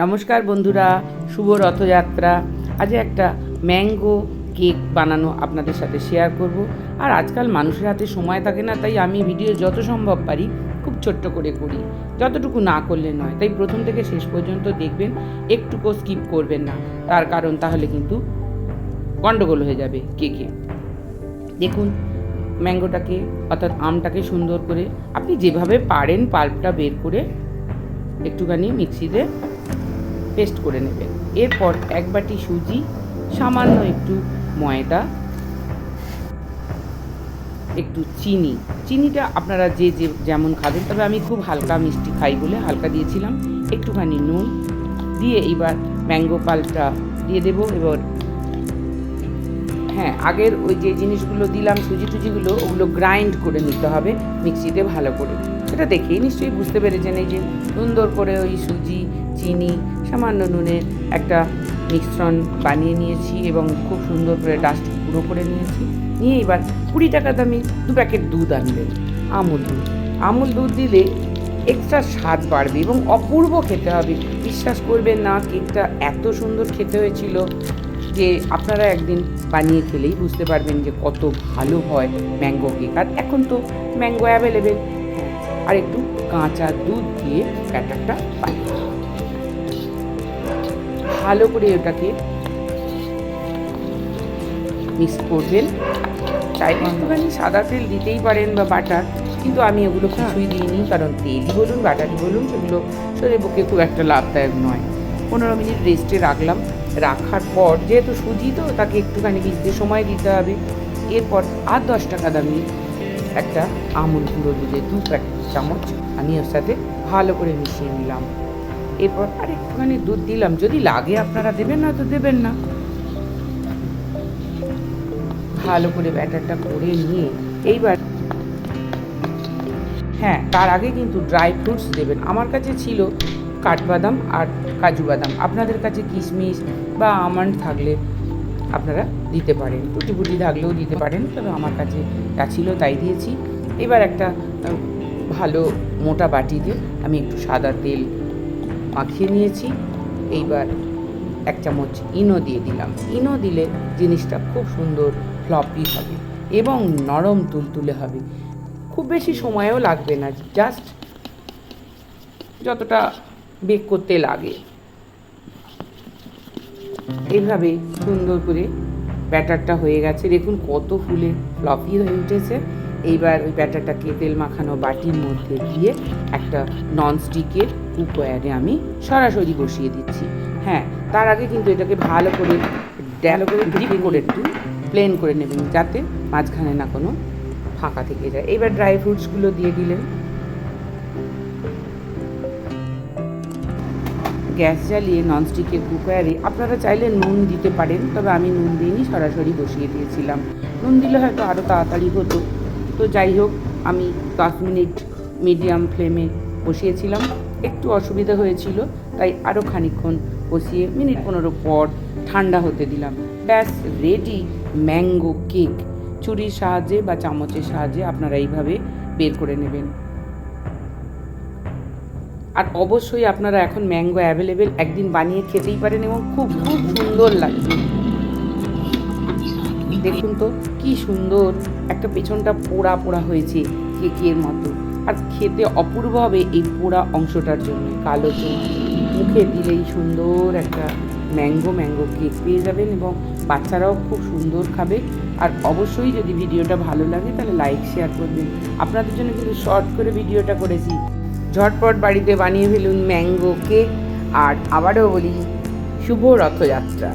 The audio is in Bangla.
নমস্কার বন্ধুরা, শুভ রথযাত্রা। আজ একটা ম্যাঙ্গো কেক বানানো আপনাদের সাথে শেয়ার করব। আর আজকাল মানুষের হাতে সময় থাকে না, তাই আমি ভিডিও যত সম্ভব পারি, খুব ছোট্ট করে করি। যতটুকু না করলে নয়। তাই প্রথম থেকে শেষ পর্যন্ত দেখবেন, একটুকু স্কিপ করবেন না। তার কারণ তাহলে কিন্তু গণ্ডগোল হয়ে যাবে কেকে। দেখুন, ম্যাঙ্গোটাকে, অর্থাৎ আমটাকে সুন্দর করে আপনি যেভাবে পারেন পাল্পটা বের করে একটুখানি মিক্সিতে পেস্ট করে নেবেন। এরপর এক বাটি সুজি, সামান্য একটু ময়দা, একটু চিনি। চিনিটা আপনারা যে যে যেমন খাবেন, তবে আমি খুব হালকা মিষ্টি খাই বলে হালকা দিয়েছিলাম। একটুখানি নুন দিয়ে এইবার ম্যাঙ্গো পাল্পটা দিয়ে দেবো। এবার হ্যাঁ আগের ওই যে জিনিসগুলো দিলাম, সুজি টুজিগুলো, ওগুলো গ্রাইন্ড করে নিতে হবে মিক্সিতে ভালো করে। সেটা দেখেই নিশ্চয়ই বুঝতে পেরেছেন এই যে সুন্দর করে ওই সুজি, চিনি সামান্য নুনের একটা মিশ্রণ বানিয়ে নিয়েছি এবং খুব সুন্দর করে ডাস্ট গুঁড়ো করে নিয়েছি। নিয়ে এবার কুড়ি টাকা দামি দু প্যাকেট দুধ আনবেন আমুল দুধ। আমুল দুধ দিলে এক্সট্রা স্বাদ বাড়বে এবং অপূর্ব খেতে হবে। বিশ্বাস করবেন না, কেকটা এত সুন্দর খেতে হয়েছিল যে আপনারা একদিন বানিয়ে খেলেই বুঝতে পারবেন যে কত ভালো হয় ম্যাঙ্গো কেক আর এখন তো ম্যাঙ্গো অ্যাভেলেবেল আর একটু কাঁচা দুধ দিয়ে ব্যাটারটা বানিয়ে। ভালো করে ওটাকে মিক্স করবেন। চাইলে একটুখানি সাদা তেল দিতেই পারেন বা বাটার কিন্তু আমি ওগুলো কিছুই দিইনি কারণ তেলই বলুন বাটারই বলুন সেগুলো শরীরের পক্ষে খুব একটা লাভদায়ক নয়। পনেরো মিনিট রেস্টে রাখলাম। রাখার পর যেহেতু সুজি তো তাকে একটুখানি ভিজতে সময় দিতে হবে। এরপর আর দশ টাকা দামি একটা আমুল গুঁড়ো দুধে দু প্যাকেট চামচ আমি ওর সাথে ভালো করে মিশিয়ে নিলাম। এরপর আর একটুখানি দুধ দিলাম। যদি লাগে আপনারা দেবেন না তো দেবেন না। ভালো করে ব্যাটারটা করে নিয়ে এইবার হ্যাঁ তার আগে কিন্তু ড্রাই ফ্রুটস দেবেন। আমার কাছে ছিল কাঠবাদাম আর কাজু বাদাম। আপনাদের কাছে কিশমিশ বা আমন্ড থাকলে আপনারা দিতে পারেন। টুটি ফুটি থাকলেও দিতে পারেন, তবে আমার কাছে যা ছিল তাই দিয়েছি। এবার একটা ভালো মোটা বাটিতে আমি একটু সাদা তেল মাখিয়ে নিয়েছি। এইবার এক চামচ ইনো দিয়ে দিলাম। ইনো দিলে জিনিসটা খুব সুন্দর ফ্লপি হবে এবং নরম তুলতুলে হবে। খুব বেশি সময়ও লাগবে না জাস্ট যতটা বেক করতে লাগে। এইভাবে সুন্দর করে ব্যাটারটা হয়ে গেছে। দেখুন কত ফুলে ফ্লপি হয়ে উঠেছে। এইবার ওই ব্যাটারটাকে তেল মাখানো বাটির মধ্যে দিয়ে একটা ননস্টিকের কুকওয়ারে আমি সরাসরি বসিয়ে দিচ্ছি। হ্যাঁ তার আগে কিন্তু এটাকে ভালো করে ভালো করে ডিপ করে একটু প্লেন করে নেবেন যাতে মাঝখানে না কোনো ফাঁকা থেকে যায়। এবার ড্রাই ফ্রুটসগুলো দিয়ে দিলেন। গ্যাস জ্বালিয়ে ননস্টিকের কুকারে আপনারা চাইলে নুন দিতে পারেন তবে আমি নুন দিইনি সরাসরি বসিয়ে দিয়েছিলাম। নুন দিলে হয়তো আরও তাড়াতাড়ি হতো। তো যাই হোক আমি দশ মিনিট মিডিয়াম ফ্লেমে বসিয়েছিলাম। একটু অসুবিধা হয়েছিল, তাই আরও খানিকক্ষণ বসিয়ে মিনিট পনেরো পর ঠান্ডা হতে দিলাম। ব্যাস রেডি ম্যাঙ্গো কেক ছুরির সাহায্যে বা চামচের সাহায্যে আপনারা এইভাবে বের করে নেবেন। আর অবশ্যই আপনারা এখন ম্যাঙ্গো অ্যাভেলেবেল একদিন বানিয়ে খেতেই পারেন এবং খুব খুব সুন্দর লাগবে। দেখুন তো, কি সুন্দর একটা পেছনটা পোড়া পোড়া হয়েছে কেকের মতো। আর খেতে অপূর্ব হবে এই পোড়া অংশটার জন্য। কালো চোখ মুখে দিলেই সুন্দর একটা ম্যাঙ্গো ম্যাঙ্গো কেক পেয়ে যাবেন এবং বাচ্চারাও খুব সুন্দর খাবে। আর অবশ্যই যদি ভিডিওটা ভালো লাগে তাহলে লাইক, শেয়ার করবেন। আপনাদের জন্য কিন্তু শর্ট করে ভিডিওটা করেছি। ঝটপট বাড়িতে বানিয়ে ফেলুন ম্যাঙ্গো কেক। আর আবারও বলি, শুভ রথযাত্রা।